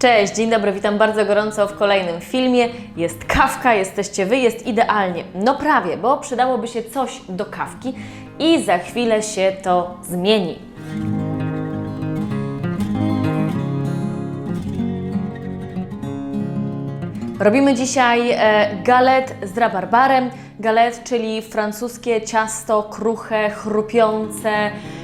Cześć, dzień dobry, witam bardzo gorąco w kolejnym filmie. Jest kawka, jesteście wy, jest idealnie. No prawie, bo przydałoby się coś do kawki i za chwilę się to zmieni. Robimy dzisiaj e, galet z rabarbarem. Galet, czyli francuskie ciasto kruche, chrupiące.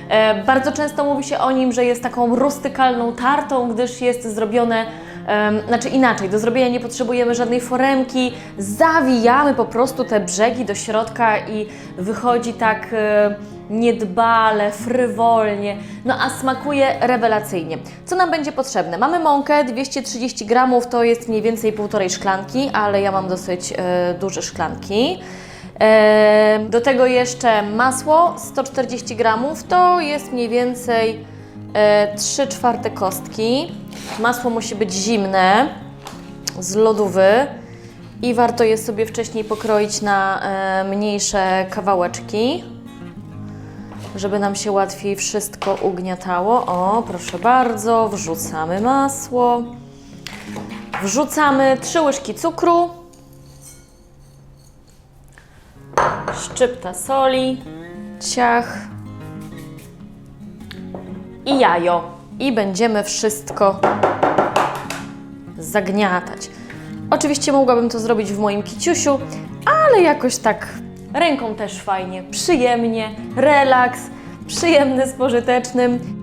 E, bardzo często mówi się o nim, że jest taką rustykalną tartą, gdyż jest zrobione, em, znaczy inaczej, do zrobienia nie potrzebujemy żadnej foremki. Zawijamy po prostu te brzegi do środka i wychodzi tak e, niedbale, frywolnie, no a smakuje rewelacyjnie. Co nam będzie potrzebne? Mamy mąkę 230 gramów, to jest mniej więcej półtorej szklanki, ale ja mam dosyć e, duże szklanki. E, do tego jeszcze masło 140 gramów, to jest mniej więcej 3 czwarte kostki. Masło musi być zimne, z lodówy i warto je sobie wcześniej pokroić na e, mniejsze kawałeczki żeby nam się łatwiej wszystko ugniatało. O, proszę bardzo, wrzucamy masło. Wrzucamy 3 łyżki cukru. Szczypta soli. Ciach. I jajo. I będziemy wszystko zagniatać. Oczywiście mogłabym to zrobić w moim kiciusiu, ale jakoś tak ręką też fajnie, przyjemnie, relaks, przyjemny z pożytecznym.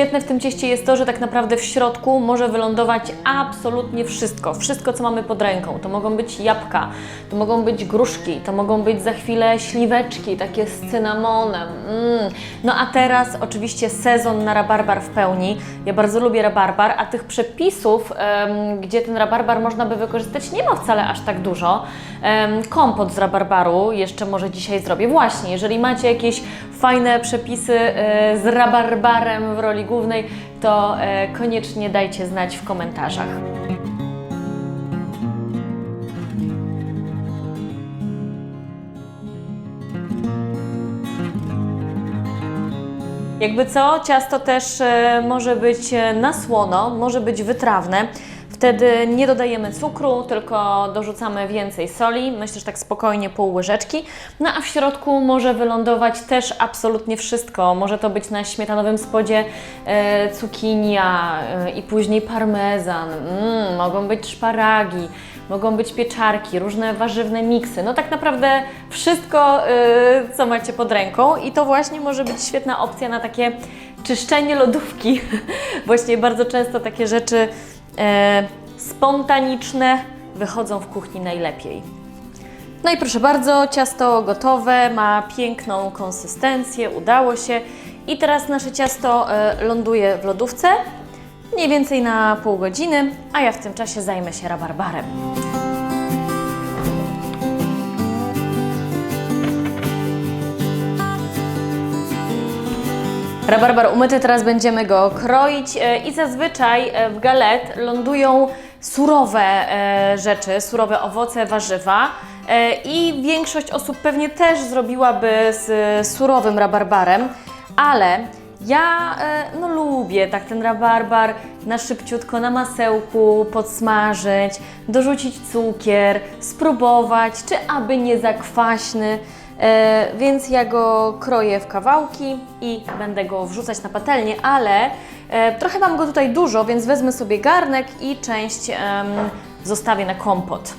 Świetne w tym cieście jest to, że tak naprawdę w środku może wylądować absolutnie wszystko. Wszystko, co mamy pod ręką. To mogą być jabłka, to mogą być gruszki, to mogą być za chwilę śliweczki, takie z cynamonem. Mm. No a teraz oczywiście sezon na rabarbar w pełni. Ja bardzo lubię rabarbar, a tych przepisów, gdzie ten rabarbar można by wykorzystać, nie ma wcale aż tak dużo. Kompot z rabarbaru jeszcze może dzisiaj zrobię. Właśnie, jeżeli macie jakieś fajne przepisy e, z rabarbarem w roli głównej, to e, koniecznie dajcie znać w komentarzach. Jakby co, ciasto też e, może być na słono, może być wytrawne. Wtedy nie dodajemy cukru, tylko dorzucamy więcej soli, myślę, że tak spokojnie pół łyżeczki. No a w środku może wylądować też absolutnie wszystko. Może to być na śmietanowym spodzie e, cukinia e, i później parmezan, mm, mogą być szparagi, mogą być pieczarki, różne warzywne miksy. No tak naprawdę wszystko, y, co macie pod ręką i to właśnie może być świetna opcja na takie czyszczenie lodówki. Właśnie bardzo często takie rzeczy e, spontaniczne wychodzą w kuchni najlepiej. No i proszę bardzo, ciasto gotowe, ma piękną konsystencję, udało się. I teraz nasze ciasto e, ląduje w lodówce, mniej więcej na pół godziny, a ja w tym czasie zajmę się rabarbarem. Rabarbar umyty, teraz będziemy go kroić e, i zazwyczaj e, w galet lądują surowe e, rzeczy, surowe owoce, warzywa i większość osób pewnie też zrobiłaby z surowym rabarbarem, ale ja no, lubię tak ten rabarbar na szybciutko, na masełku podsmażyć, dorzucić cukier, spróbować, czy aby nie za kwaśny. E, więc ja go kroję w kawałki i będę go wrzucać na patelnię, ale e, trochę mam go tutaj dużo, więc wezmę sobie garnek i część zostawię na kompot.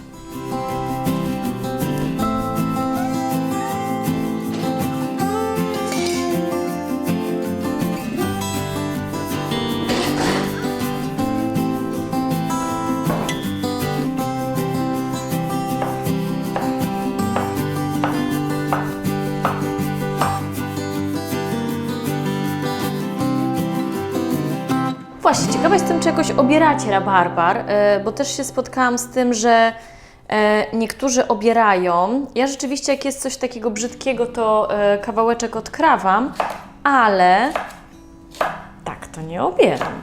Właśnie, ciekawa jestem, czy jakoś obieracie rabarbar, e, bo też się spotkałam z tym, że e, niektórzy obierają. Ja rzeczywiście, jak jest coś takiego brzydkiego, to e, kawałeczek odkrawam, ale tak to nie obieram.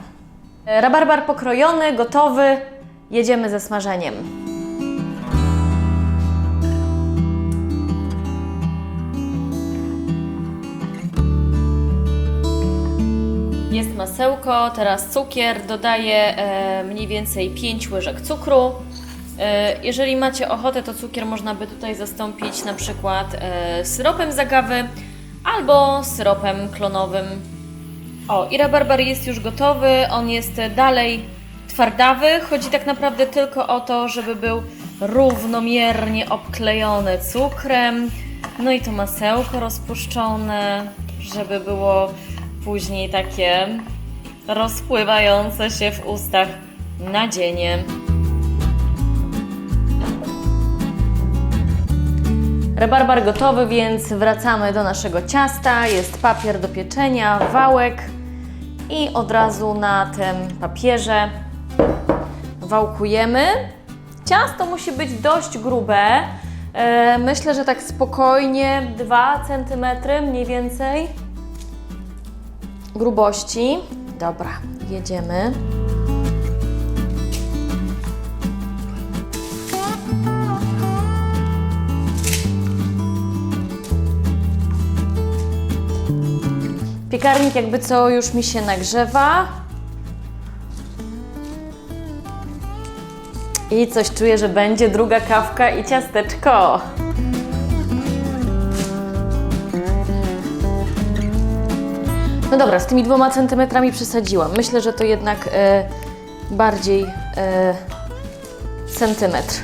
Rabarbar pokrojony, gotowy, jedziemy ze smażeniem. Masełko, teraz cukier, dodaję e, mniej więcej 5 łyżek cukru. E, jeżeli macie ochotę, to cukier można by tutaj zastąpić na przykład e, syropem z agawy albo syropem klonowym. O, i rabarbar jest już gotowy, on jest dalej twardawy. Chodzi tak naprawdę tylko o to, żeby był równomiernie obklejony cukrem. No i to masełko rozpuszczone, żeby było później takie rozpływające się w ustach nadzienie. Rabarbar gotowy, więc wracamy do naszego ciasta. Jest papier do pieczenia, wałek i od razu na tym papierze wałkujemy. Ciasto musi być dość grube. E, Myślę, że tak spokojnie 2 cm mniej więcej grubości. Dobra, jedziemy. Piekarnik jakby co już mi się nagrzewa. I coś czuję, że będzie druga kawka i ciasteczko. No dobra, z tymi dwoma centymetrami przesadziłam. Myślę, że to jednak e, bardziej e, centymetr.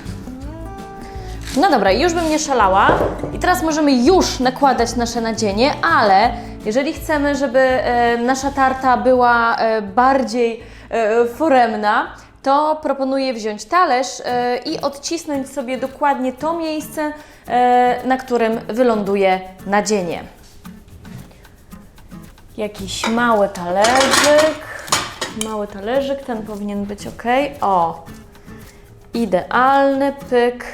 No dobra, już bym nie szalała. I teraz możemy już nakładać nasze nadzienie, ale jeżeli chcemy, żeby e, nasza tarta była e, bardziej e, foremna, to proponuję wziąć talerz e, i odcisnąć sobie dokładnie to miejsce, e, na którym wyląduje nadzienie. Jakiś mały talerzyk. Mały talerzyk, ten powinien być ok. O, idealny pyk.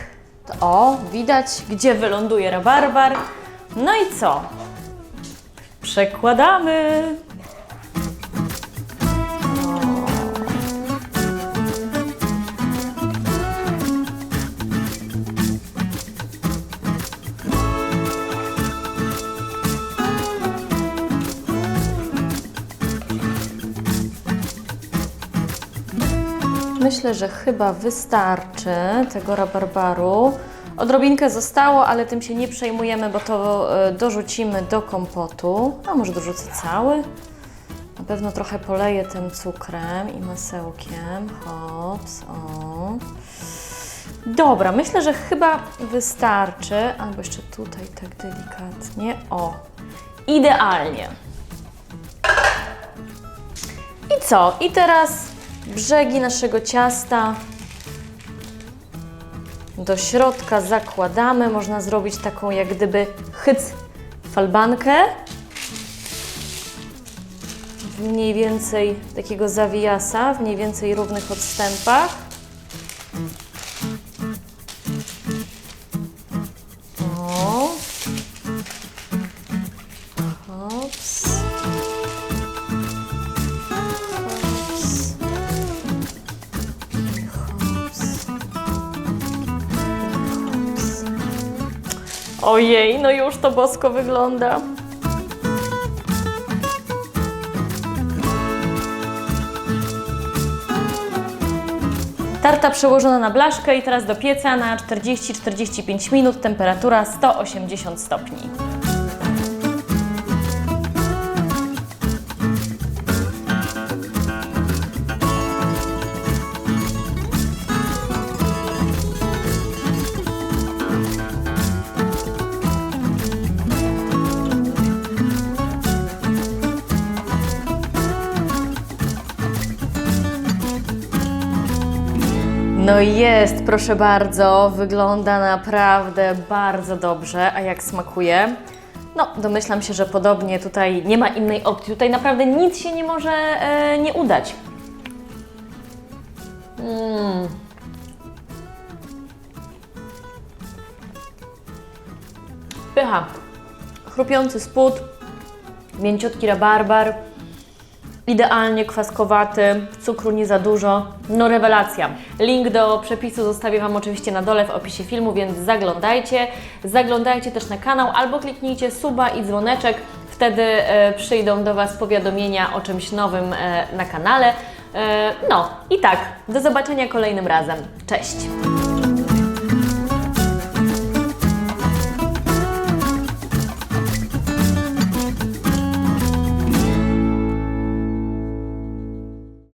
O, widać, gdzie wyląduje rabarbar. No i co? Przekładamy. Myślę, że chyba wystarczy tego rabarbaru. Odrobinkę zostało, ale tym się nie przejmujemy, bo to e, dorzucimy do kompotu. A może dorzucę cały? Na pewno trochę poleję tym cukrem i masełkiem. Hops, o. Dobra, myślę, że chyba wystarczy. Albo jeszcze tutaj tak delikatnie. O, idealnie. I co? I teraz brzegi naszego ciasta do środka zakładamy. Można zrobić taką jak gdyby chyc falbankę. W mniej więcej takiego zawijasa, w mniej więcej równych odstępach. Ojej, no już to bosko wygląda. Tarta przełożona na blaszkę i teraz do pieca na 40-45 minut, temperatura 180 stopni. No jest, proszę bardzo, wygląda naprawdę bardzo dobrze, a jak smakuje? No, domyślam się, że podobnie tutaj nie ma innej opcji. Tutaj naprawdę nic się nie może e, nie udać. Mm. Pycha. Chrupiący spód, mięciutki rabarbar, Idealnie kwaskowaty, cukru nie za dużo, no rewelacja. Link do przepisu zostawię Wam oczywiście na dole w opisie filmu, więc zaglądajcie. Zaglądajcie też na kanał albo kliknijcie suba i dzwoneczek. Wtedy e, przyjdą do Was powiadomienia o czymś nowym e, na kanale. E, no i tak, do zobaczenia kolejnym razem. Cześć!